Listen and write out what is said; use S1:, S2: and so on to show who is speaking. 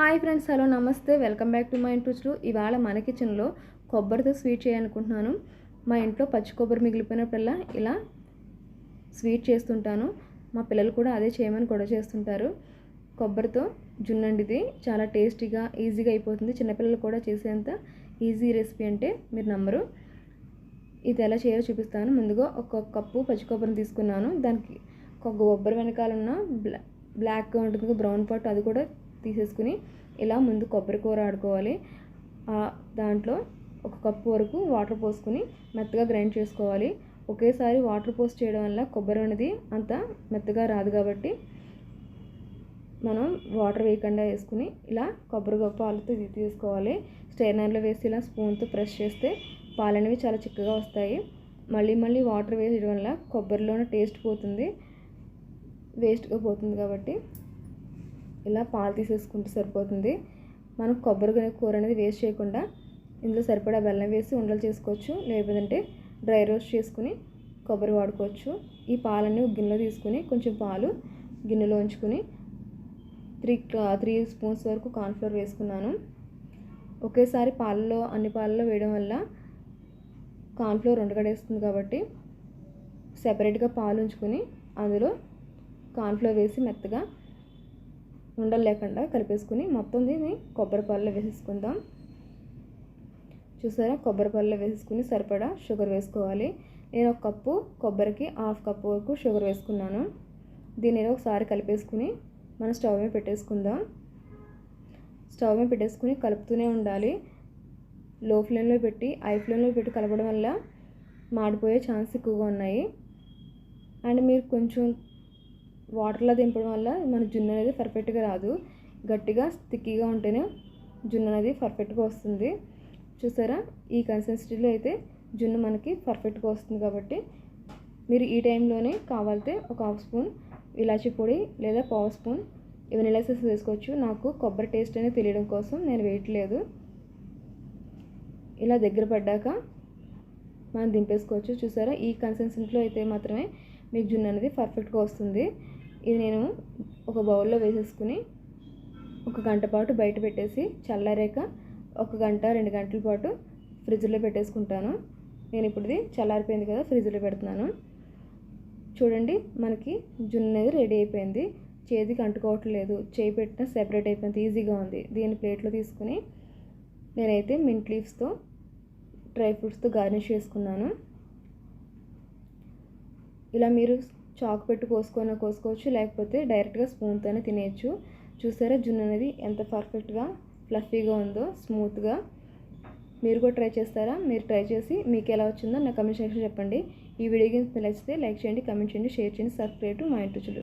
S1: Hi friends hello నమస్తే. Welcome back to my interest ఇవాళ మన కిచెన్లో కొబ్బరితో స్వీట్ చేయాలనుకుంటున్నాను. మా ఇంట్లో పచ్చి కొబ్బరి మిగిలిపోయినప్పుడల్లా ఇలా స్వీట్ చేస్తుంటాను. మా పిల్లలు కూడా అదే చేయమని కూడా చేస్తుంటారు. కొబ్బరితో జున్నండిది చాలా టేస్టీగా ఈజీగా అయిపోతుంది. చిన్నపిల్లలు కూడా చేసేంత ఈజీ రెసిపీ అంటే మీరు నమ్మరు. ఇది ఎలా చేయాలో చూపిస్తాను. ముందుగా ఒక కప్పు పచ్చి కొబ్బరిని తీసుకున్నాను. దానికి ఒక కొబ్బరి వెనకాల ఉన్న బ్లా బ్లాక్గా ఉంటుంది బ్రౌన్ పాట్ అది కూడా తీసేసుకుని ఇలా ముందు కొబ్బరి కూర ఆడుకోవాలి. దాంట్లో ఒక కప్పు వరకు వాటర్ పోసుకుని మెత్తగా గ్రైండ్ చేసుకోవాలి. ఒకేసారి వాటర్ పోస్ట్ చేయడం వల్ల కొబ్బరి అనేది అంత మెత్తగా రాదు కాబట్టి మనం వాటర్ వేయకుండా వేసుకుని ఇలా కొబ్బరి పాలతో ఇది తీసుకోవాలి. స్టేనర్లో వేసి ఇలా స్పూన్తో ప్రెస్ చేస్తే పాలు అనేవి చాలా చిక్కగా వస్తాయి. మళ్ళీ మళ్ళీ వాటర్ వేయడం వల్ల కొబ్బరిలోనే టేస్ట్ పోతుంది. వేస్ట్గా పోతుంది కాబట్టి ఇలా పాలు తీసేసుకుంటే సరిపోతుంది. మనం కొబ్బరి కూర అనేది వేస్ట్ చేయకుండా ఇందులో సరిపడా బెల్లం వేసి ఉండలు చేసుకోవచ్చు. లేదంటే డ్రై రోస్ట్ చేసుకుని కొబ్బరి వాడుకోవచ్చు. ఈ పాలన్నీ గిన్నెలో తీసుకుని కొంచెం పాలు గిన్నెలో ఉంచుకుని త్రీ త్రీ స్పూన్స్ వరకు కార్న్ఫ్లోర్ వేసుకున్నాను. ఒకేసారి పాలలో అన్ని పాలలో వేయడం వల్ల కార్న్ఫ్లోర్ ఉండగడేస్తుంది కాబట్టి సెపరేట్గా పాలు ఉంచుకొని అందులో కార్న్ఫ్లోర్ వేసి మెత్తగా ఉండలు లేకుండా కలిపేసుకుని మొత్తం దీన్ని కొబ్బరి పాలలో వేసేసుకుందాం. చూసారా? కొబ్బరి పాలలో వేసేసుకుని సరిపడా షుగర్ వేసుకోవాలి. నేను ఒక కప్పు కొబ్బరికి హాఫ్ కప్పు వరకు షుగర్ వేసుకున్నాను. దీన్ని ఒకసారి కలిపేసుకుని మనం స్టవ్ మీద పెట్టేసుకుందాం. స్టవ్ మీద పెట్టేసుకుని కలుపుతూనే ఉండాలి. లో ఫ్లేమ్లో పెట్టి హై ఫ్లేమ్లో పెట్టి కలపడం వల్ల మాడిపోయే ఛాన్స్ ఎక్కువగా ఉన్నాయి. అండ్ మీరు కొంచెం వాటర్లో దింపడం వల్ల మన జున్ను అనేది పర్ఫెక్ట్గా రాదు. గట్టిగా స్టిక్కీగా ఉంటేనే జున్ను అనేది పర్ఫెక్ట్గా వస్తుంది. చూసారా? ఈ కన్సిస్టెన్సీలో అయితే జున్ను మనకి పర్ఫెక్ట్గా వస్తుంది కాబట్టి మీరు ఈ టైంలోనే కావాలితే ఒక హాఫ్ స్పూన్ ఇలాచీ పొడి లేదా పావు స్పూన్ వెనిలా ఎసెస్ వేసుకోవచ్చు. నాకు కొబ్బరి టేస్ట్ అనేది తెలియడం కోసం నేను వేయట్లేదు. ఇలా దగ్గర పడ్డాక మనం దింపేసుకోవచ్చు. చూసారా? ఈ కన్సిస్టెన్సీలో అయితే మాత్రమే మీకు జున్ను అనేది పర్ఫెక్ట్గా వస్తుంది. ఇది నేను ఒక బౌల్లో వేసేసుకుని ఒక గంట పాటు బయట పెట్టేసి చల్లారాక ఒక గంట రెండు గంటల పాటు ఫ్రిడ్జ్లో పెట్టేసుకుంటాను. నేను ఇప్పుడు ఇది చల్లారిపోయింది కదా ఫ్రిడ్జ్లో పెడుతున్నాను. చూడండి మనకి జున్ను అనేది రెడీ అయిపోయింది. చేతికి అంటుకోవట్లేదు. చేయి పెట్టిన సెపరేట్ అయిపోయింది. ఈజీగా ఉంది. దీన్ని ప్లేట్లో తీసుకుని నేనైతే మింట్ లీవ్స్తో డ్రై ఫ్రూట్స్తో గార్నిష్ చేసుకున్నాను. ఇలా మీరు చాక్ పెట్టి కోసుకొని కోసుకోవచ్చు లేకపోతే డైరెక్ట్గా స్పూన్తోనే తినేయచ్చు. చూసారా జున్ను అనేది ఎంత పర్ఫెక్ట్గా ఫ్లఫీగా ఉందో స్మూత్గా. మీరు కూడా ట్రై చేస్తారా? మీరు ట్రై చేసి మీకు ఎలా వచ్చిందో నా కమెంట్ సెక్షన్ చెప్పండి. ఈ వీడియో నచ్చితే లైక్ చేయండి కమెంట్ చేయండి షేర్ చేయండి సబ్స్క్రైబ్ టు మా ఇంటి